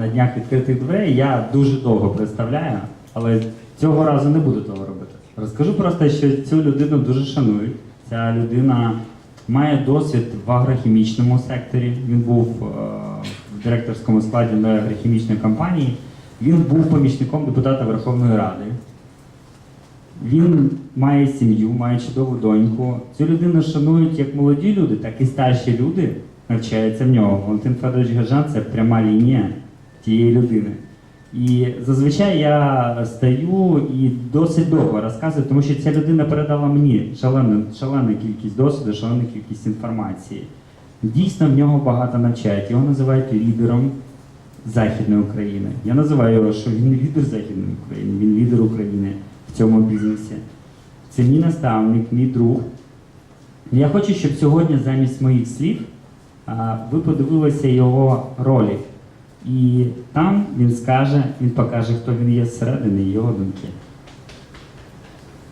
На днях відкритих дверей я дуже довго представляю, але цього разу не буду того робити. Розкажу просто, що цю людину дуже шанують. Ця людина має досвід в агрохімічному секторі. Він був е, в директорському складі нової агрохімічної компанії. Він був помічником депутата Верховної Ради. Він має сім'ю, має чудову доньку. Цю людину шанують як молоді люди, так і старші люди навчаються в нього. Валентин Федорович Гаджан це пряма лінія тієї людини. І зазвичай я стаю і досить довго розказую, тому що ця людина передала мені шалену, шалену кількість досвіду, шалену кількість інформації. Дійсно, в нього багато навчають. Його називають лідером Західної України. Я називаю його, що він лідер Західної України, він лідер України в цьому бізнесі. Це мій наставник, мій друг. Я хочу, щоб сьогодні замість моїх слів ви подивилися його ролик. І там він скаже, він покаже, хто він є зсередини його думки.